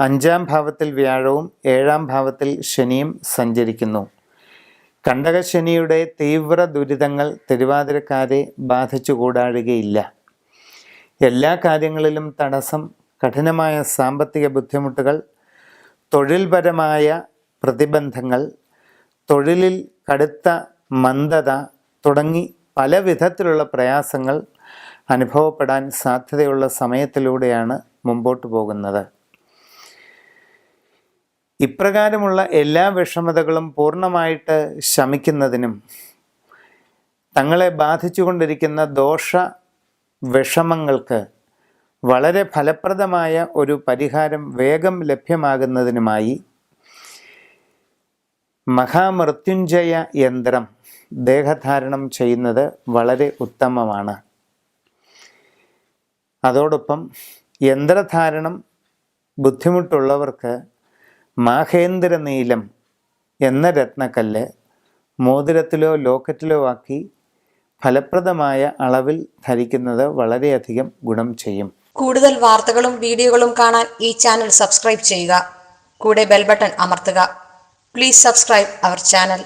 അഞ്ചാം ഭാവത്തിൽ വ്യാഴവും ഏഴാം ഭാവത്തിൽ ശനിയും സഞ്ചരിക്കുന്നു. കണ്ടകശനിയുടെ തീവ്ര ദുരിതങ്ങൾ തിരുവാതിരക്കാരെ ബാധിച്ചു കൂടാഴുകയില്ല. എല്ലാ കാര്യങ്ങളിലും തടസ്സം കഠിനമായ സാമ്പത്തിക ബുദ്ധിമുട്ടുകൾ തൊഴിൽപരമായ പ്രതിബന്ധങ്ങൾ തൊഴിലിൽ കടുത്ത മന്ദത തുടങ്ങി പല വിധത്തിലുള്ള പ്രയാസങ്ങൾ അനുഭവപ്പെടാൻ സാധ്യതയുള്ള സമയത്തിലൂടെയാണ് മുമ്പോട്ട് പോകുന്നത്. ഇപ്രകാരമുള്ള എല്ലാ വിഷമതകളും പൂർണമായിട്ട് ശമിക്കുന്നതിനും തങ്ങളെ ബാധിച്ചുകൊണ്ടിരിക്കുന്ന ദോഷ വിഷമങ്ങൾക്ക് വളരെ ഫലപ്രദമായ ഒരു പരിഹാരം വേഗം ലഭ്യമാകുന്നതിനുമായി മഹാമൃത്യുഞ്ജയ യന്ത്രം ദേഹധാരണം ചെയ്യുന്നത് വളരെ ഉത്തമമാണ്. അതോടൊപ്പം യന്ത്രധാരണം ബുദ്ധിമുട്ടുള്ളവർക്ക് മാഹേന്ദ്ര നീലം എന്ന രത്നക്കല്ല് മോതിരത്തിലോ ലോക്കറ്റിലോ ആക്കി ഫലപ്രദമായ അളവിൽ ധരിക്കുന്നത് വളരെയധികം ഗുണം ചെയ്യും. കൂടുതൽ വാർത്തകളും വീഡിയോകളും കാണാൻ ഈ ചാനൽ സബ്സ്ക്രൈബ് ചെയ്യുക. കൂടെ ബെൽബട്ടൺ അമർത്തുക. Please subscribe our channel.